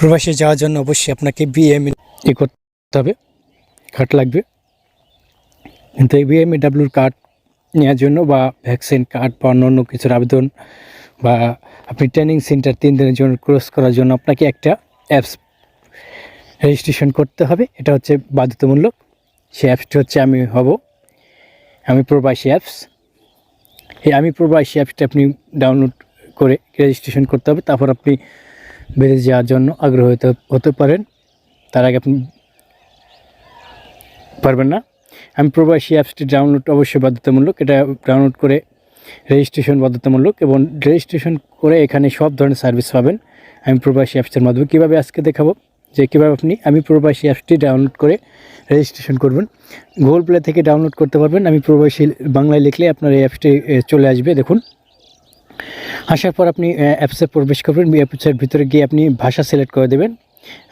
প্রবাসে যাওয়ার জন্য অবশ্যই আপনাকে বিএমএ ই করতে হবে। কার্ড লাগবে। কিন্তু এই বিএমএ ডাব্লিউর কার্ড নেওয়ার জন্য বা ভ্যাকসিন কার্ড বা অন্য অন্য কিছুর আবেদন বা আপনি ট্রেনিং সেন্টার তিন দিনের জন্য ক্রস করার জন্য আপনাকে একটা অ্যাপস রেজিস্ট্রেশন করতে হবে। এটা হচ্ছে বাধ্যতামূলক। সেই অ্যাপসটি হচ্ছে আমি হব। আমি প্রবাসী অ্যাপস এই আমি প্রবাসী অ্যাপসটা আপনি ডাউনলোড করে রেজিস্ট্রেশন করতে হবে। তারপর আপনি বেড়ে যাওয়ার জন্য আগ্রহ হতে হতে পারেন। তার আগে আপনি পারবেন না। আমি প্রবাসী অ্যাপসটি ডাউনলোড অবশ্যই বাধ্যতামূলক। এটা ডাউনলোড করে রেজিস্ট্রেশন বাধ্যতামূলক এবং রেজিস্ট্রেশন করে এখানে সব ধরনের সার্ভিস পাবেন। আমি প্রবাসী অ্যাপসের মাধ্যমে কীভাবে আজকে দেখাবো? যে কীভাবে আপনি, আমি প্রবাসী অ্যাপসটি ডাউনলোড করে রেজিস্ট্রেশন করবেন। গুগল প্লে থেকে ডাউনলোড করতে পারবেন। আমি প্রবাসী বাংলায় লিখলে আপনার এই অ্যাপসটি চলে আসবে। দেখুন। আসার পর আপনি অ্যাপসে প্রবেশ করবেন অ্যাপসের ভিতরে গিয়ে আপনি ভাষা সিলেক্ট করে দেবেন।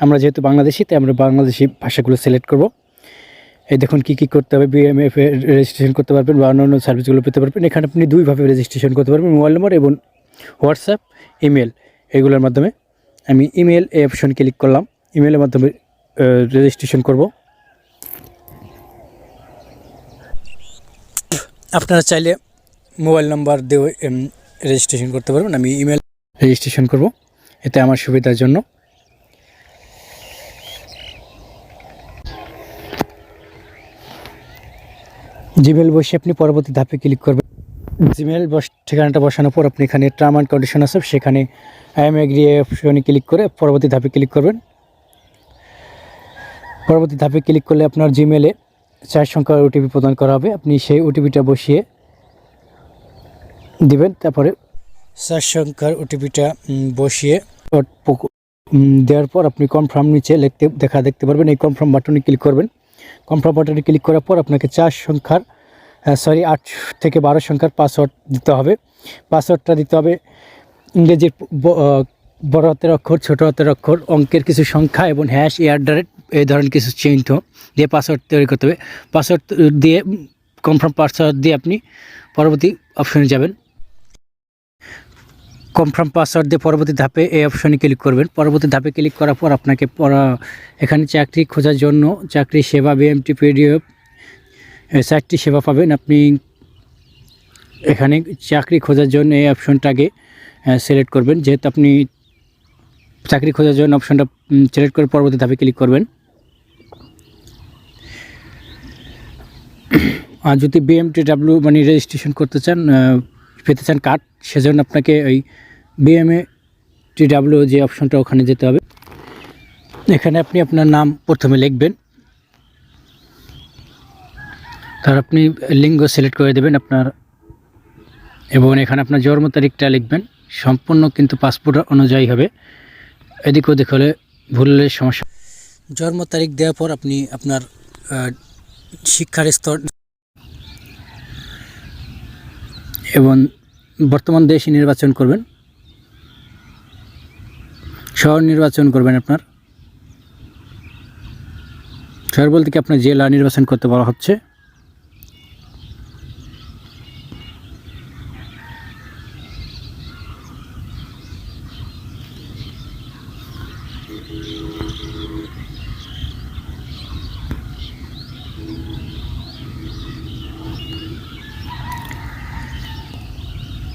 আমরা যেহেতু বাংলাদেশি, তাই আমরা বাংলাদেশি ভাষাগুলো সিলেক্ট করব। এই দেখুন কী কী করতে হবে বিএমএফ রেজিস্ট্রেশন করতে পারবেন বা অন্যান্য সার্ভিসগুলো পেতে পারবেন। এখানে আপনি দুইভাবে রেজিস্ট্রেশন করতে পারবেন মোবাইল নম্বর এবং হোয়াটসঅ্যাপ ইমেল এগুলোর মাধ্যমে আমি ইমেল এই অপশন ক্লিক করলাম। ইমেলের মাধ্যমে রেজিস্ট্রেশন করব। আপনারা চাইলে মোবাইল নাম্বার দিয়ে রেজিস্ট্রেশন করতে পারবেন, আমি ইমেল রেজিস্ট্রেশন করব। এতে আমার সুবিধার জন্য। জিমেল বসে আপনি পরবর্তী ধাপে ক্লিক করবেন। জিমেল বস, ঠিকানাটা বসানোর পর আপনি এখানে টার্ম অ্যান্ড কন্ডিশন আছে, সেখানে আই এম এগ্রি অপশনে ক্লিক করে পরবর্তী ধাপে ক্লিক করবেন। পরবর্তী ধাপে ক্লিক করলে আপনার জিমেলে চার সংখ্যার ওটিপি প্রদান করা হবে। আপনি সেই ওটিপিটা বসিয়ে দিবেন তারপরে চার সংখ্যার ওটিপিটা বসিয়ে। দেওয়ার পর আপনি কনফার্ম নিচে লিখতে দেখা দেখতে পারবেন এই কনফার্ম বাটনে ক্লিক করবেন। কনফার্ম বাটনে ক্লিক করার পর আপনাকে চার সংখ্যার সরি আট থেকে বারো সংখ্যার পাসওয়ার্ড দিতে হবে। পাসওয়ার্ডটা দিতে হবে ইংরেজির বড় হাতের অক্ষর ছোটো হাতের অক্ষর অঙ্কের কিছু সংখ্যা এবং হ্যাশ এয়ার ডাইরেট এই ধরনের কিছু চিহ্ন দিয়ে পাসওয়ার্ড তৈরি করতে হবে। পাসওয়ার্ড দিয়ে কনফার্ম পাসওয়ার্ড দিয়ে আপনি পরবর্তী অপশনে যাবেন। কনফার্ম পাসওয়ার্ড দিয়ে পরবর্তী ধাপে এই অপশনে ক্লিক করবেন। পরবর্তী ধাপে ক্লিক করার পর আপনাকে এখানে চাকরি খোঁজার জন্য চাকরি সেবা, বিএমটি, পিডিএফ চারটি সেবা পাবেন। আপনি এখানে চাকরি খোঁজার জন্য এই অপশনটাকে সিলেক্ট করবেন। যেহেতু আপনি চাকরি খোঁজার জন্য অপশনটা সিলেক্ট করে পরবর্তী ধাপে ক্লিক করবেন। আর যদি বিএমটি ডাব্লিউ মানে রেজিস্ট্রেশন করতে চান পেতে চান কার্ড সেজন্য আপনাকে ওই বিএমএ টি ডাব্লিউ যে অপশনটা ওখানে যেতে হবে। এখানে আপনি আপনার নাম প্রথমে লিখবেন। তার আপনি লিঙ্গ সিলেক্ট করে দেবেন আপনার। এবং এখানে আপনার জন্ম তারিখটা লিখবেন। সম্পূর্ণ কিন্তু পাসপোর্ট অনুযায়ী হবে। এদিক ওদিক হলে ভুল হলে সমস্যা। জন্ম তারিখ দেওয়ার পর আপনি আপনার শিক্ষার স্তর। এবং বর্তমান দেশ নির্বাচন করবেন। শহর নির্বাচন করবেন আপনার? শহর বলতে কি আপনার জেলা নির্বাচন করতে বলা হচ্ছে?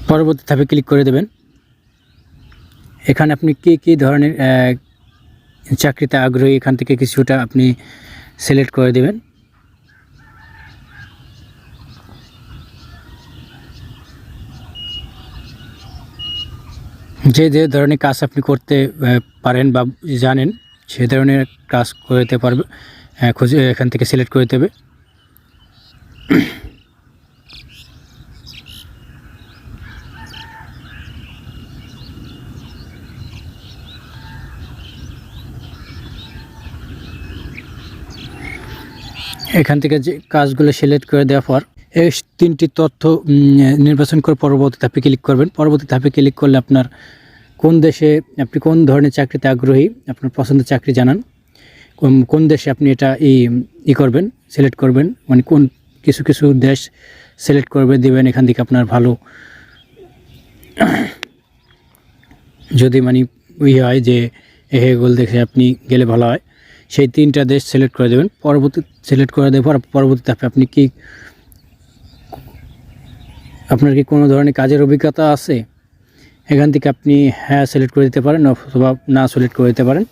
পরবর্তী ধাপে ক্লিক করে দেবেন। এখানে আপনি কী কী ধরনের চাকরিতে আগ্রহী? এখান থেকে কিছুটা আপনি সিলেক্ট করে দেবেন। যে যে ধরনের কাজ আপনি করতে পারেন বা জানেন, সে ধরনের কাজ করতে পারবে খুঁজে এখান থেকে সিলেক্ট করে দেবে এখান থেকে যে কাজগুলো সিলেক্ট করে দেওয়ার পর এই তিনটি তথ্য নির্বাচন করে পরবর্তী ধাপে ক্লিক করবেন। পরবর্তী ধাপে ক্লিক করলে আপনার কোন দেশে আপনি কোন ধরনের চাকরিতে আগ্রহী, আপনার পছন্দের চাকরি জানান। কোন- দেশে আপনি এটা ই ই করবেন সিলেক্ট করবেন মানে কোন কিছু কিছু দেশ সিলেক্ট করবে, দেবেন, এখান থেকে আপনার ভালো। যদি মানে ইয়ে হয় যে এগুলো দেখে আপনি গেলে ভালো হয়। সেই তিনটা দেশ সিলেক্ট করে দেবেন। পরবর্তী সিলেক্ট করে দেওয়ার পর পরবর্তী ধাপে আপনি কি আপনার কি কোনো ধরনের কাজের অভিজ্ঞতা আছে? এখান থেকে আপনি হ্যাঁ সিলেক্ট করে দিতে পারেন অথবা না সিলেক্ট করে দিতে পারেন।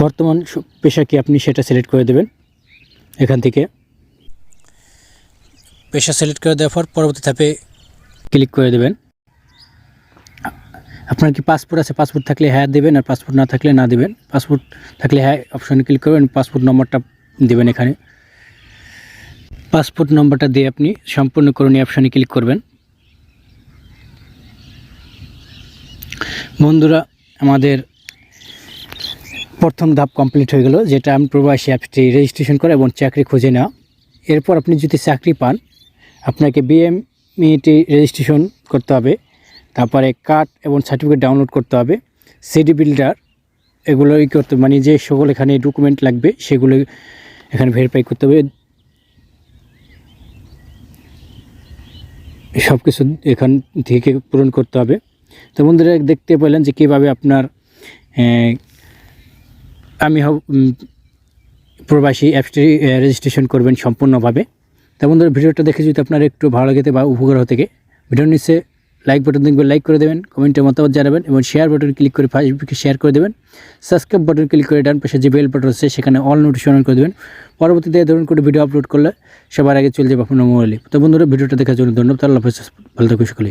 বর্তমান পেশা কি আপনি সেটা সিলেক্ট করে দেবেন এখান থেকে। পেশা সিলেক্ট করে দেওয়ার পর পরবর্তী ধাপে ক্লিক করে দেবেন। আপনার কি পাসপোর্ট আছে? পাসপোর্ট থাকলে হ্যাঁ দেবেন আর পাসপোর্ট না থাকলে না দেবেন। পাসপোর্ট থাকলে হ্যাঁ অপশানে ক্লিক করবেন পাসপোর্ট নম্বরটা দেবেন এখানে। পাসপোর্ট নম্বরটা দিয়ে আপনি সম্পূর্ণ এই অপশানে ক্লিক করবেন। বন্ধুরা, আমাদের প্রথম ধাপ কমপ্লিট হয়ে গেল, যেটা আমি প্রবাসী অ্যাপটি রেজিস্ট্রেশন করা এবং চাকরি খুঁজে নেওয়া। এরপর আপনি যদি চাকরি পান, আপনাকে বিএমইটি রেজিস্ট্রেশন করতে হবে। তারপরে কার্ড এবং সার্টিফিকেট ডাউনলোড করতে হবে। সিডি বিল্ডার এগুলো ই করতে মানে যে সকল এখানে ডকুমেন্ট লাগবে সেগুলো এখানে ভেরিফাই করতে হবে। সব কিছু এখান থেকে পূরণ করতে হবে। তো বন্ধুরা দেখতে পেলেন যে কীভাবে আপনার আমি প্রবাসী অ্যাপসটি রেজিস্ট্রেশন করবেন সম্পূর্ণভাবে। তা বন্ধুরা ভিডিওটা দেখে যদি আপনার একটু ভালো লাগে বা উপকার হতে ভিডিওর নিচে লাইক বাটন দেখবে লাইক করে দেবেন কমেন্টে মতামত জানাবেন এবং শেয়ার বাটন ক্লিক করে ফেসবুকে শেয়ার করে দেবেন। সাবস্ক্রাইব বাটন ক্লিক করে ডান পাশে যে বেল বাটন আছে সেখানে অল নোটিফিকেশন করে দেবেন। পরবর্তীতে ধরুন কোনো ভিডিও আপলোড করলে সবার আগে চলে যাবে আপনার মোবাইলে তো বন্ধুরা, ভিডিওটা দেখার জন্য ধন্যবাদ, আল্লাহ। ভালো থাকুন সকলে